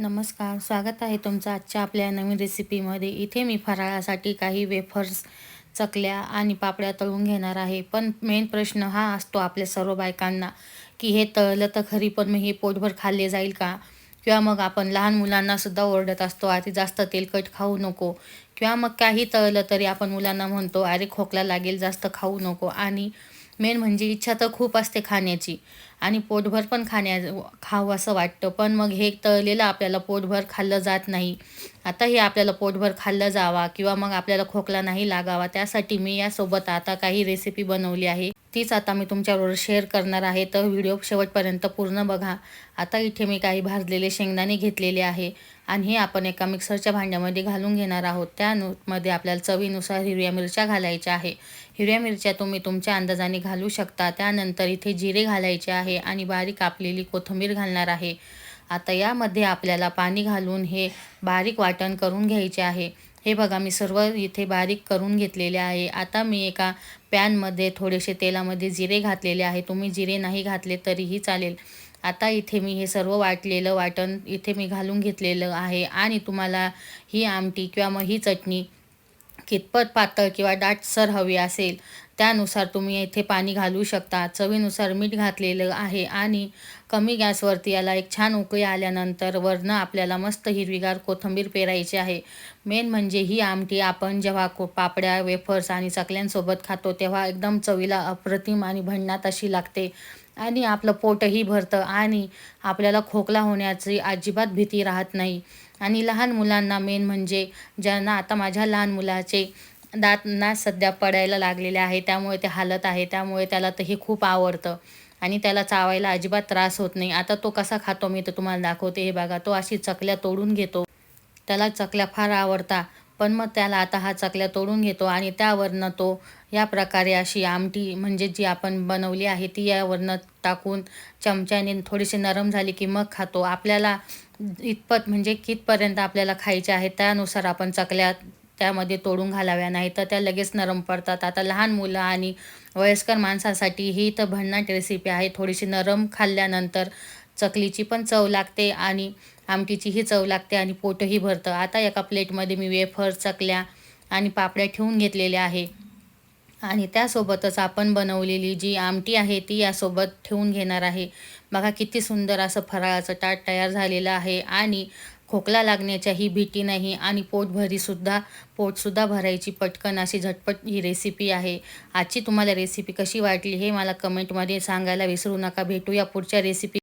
नमस्कार स्वागत आहे तुमचं आजच्या आपल्या नवीन रेसिपीमध्ये इथे मी फराळासाठी काही वेफर्स चकल्या आणि पापड्या तळून घेणार आहे. पण मेन प्रश्न हा असतो आपल्या सर्व बायकांना की हे तळलं तर खरी पण मग हे पोटभर खाल्ले जाईल का? किंवा मग आपण लहान मुलांनासुद्धा ओरडत असतो अरे जास्त तेलकट खाऊ नको. किंवा मग काही तळलं तरी आपण मुलांना म्हणतो अरे खोकला लागेल जास्त खाऊ नको. आणि मेन म्हणजे इच्छा तर खूप असते खाण्याची. आणि पोटभर पण खाण्या खावं असं वाटतं. पण मग हे तळलेलं आपल्याला पोटभर खाल्लं जात नाही. आता हे आपल्याला पोटभर खाल्लं जावा किंवा मग आपल्याला खोकला नाही लागावा त्यासाठी मी यासोबत आता काही रेसिपी बनवली आहे. तीच आता मी तुमच्याबरोबर शेअर करणार आहे. तर व्हिडिओ शेवटपर्यंत पूर्ण बघा. आता इथे मी काही भाजलेले शेंगदाणे घेतलेले आहे आणि हे आपण एका मिक्सरच्या भांड्यामध्ये घालून घेणार आहोत. त्यामध्ये आपल्याला चवीनुसार हिरव्या मिरच्या घालायच्या आहे. हिरव्या मिरच्या तुम्ही तुमच्या अंदाजाने घालू शकता. त्यानंतर इथे जिरे घालायचे आहे. आणि बारीक कापलेली कोथिंबीर घालणार आहे. आता यामध्ये आपल्याला पाणी घालून हे बारीक वाटण करून घ्यायचे आहे. हे बघा मी सर्व इथे बारीक करून घेतलेले आहे. आता मी एका पॅनमध्ये थोडेसे तेलामध्ये जिरे घातलेले आहे. तुम्ही जिरे नाही घातले तरीही चालेल. आता इथे मी हे सर्व वाटलेलं वाटण इथे मी घालून घेतलेलं आहे. आणि तुम्हाला ही आमटी किंवा मग ही चटणी कितपत पातळ किंवा दाटसर हवी असेल त्यानुसार तुम्ही इथे पाणी घालू शकता. चवीनुसार मीठ घातलेलं आहे आणि कमी गॅसवरती याला एक छान उकळी आल्यानंतर वरनं आपल्याला मस्त हिरवीगार कोथिंबीर पेरायची आहे. मेन म्हणजे ही आमटी आपण जेव्हा को पापड्या वेफर्स आणि चकल्यांसोबत खातो तेव्हा एकदम चवीला अप्रतिम आणि भन्नाट अशी लागते. आणि आपलं पोटही भरतं आणि आपल्याला खोकला होण्याची अजिबात भीती राहत नाही. आणि लहान मुलांना मेन म्हणजे ज्यांना आता माझ्या लहान मुलाचे दातना सध्या पडायला लागलेले आहे त्यामुळे ते हालत आहे त्यामुळे त्याला तर हे खूप आवडतं. आणि त्याला चावायला अजिबात त्रास होत नाही. आता तो कसा खातो मी तर तुम्हाला दाखवते. हे बघा तो अशी चकल्या तोडून घेतो. त्याला चकल्या फार आवडता. पण मग त्याला आता हा चकल्या तोडून घेतो आणि त्यावरनं तो या प्रकारे अशी आमटी म्हणजे जी आपण बनवली आहे ती यावरनं टाकून चमच्याने थोडीशी नरम झाली की मग खातो. आपल्याला इतपत म्हणजे कितपर्यंत आपल्याला खायचे आहे त्यानुसार आपण चकल्या त्यामध्ये तोडून घालाव्या नाही तर त्या लगेच नरम पडतात. आता लहान मुलं आणि वयस्कर माणसासाठी ही तर भन्नाट रेसिपी आहे. थोडीशी नरम खाल्ल्यानंतर चकलीची पण चव लागते आणि आमटीचीही चव लागते आणि पोटही भरतं. आता एका प्लेटमध्ये मी वेफर चकल्या आणि पापड्या ठेवून घेतलेल्या आहे. आणि त्यासोबतच आपण बनवलेली जी आमटी आहे ती यासोबत ठेवून घेणार आहे. बघा किती सुंदर असं फराळाचं ताट तयार झालेलं आहे. आणि खोकला लागण्याच्याही भीती नाही आणि पोटभरीसुद्धा पोटसुद्धा भरायची पटकन अशी झटपट ही रेसिपी आहे. आजची तुम्हाला रेसिपी कशी वाटली हे मला कमेंटमध्ये सांगायला विसरू नका. भेटूया पुढच्या रेसिपी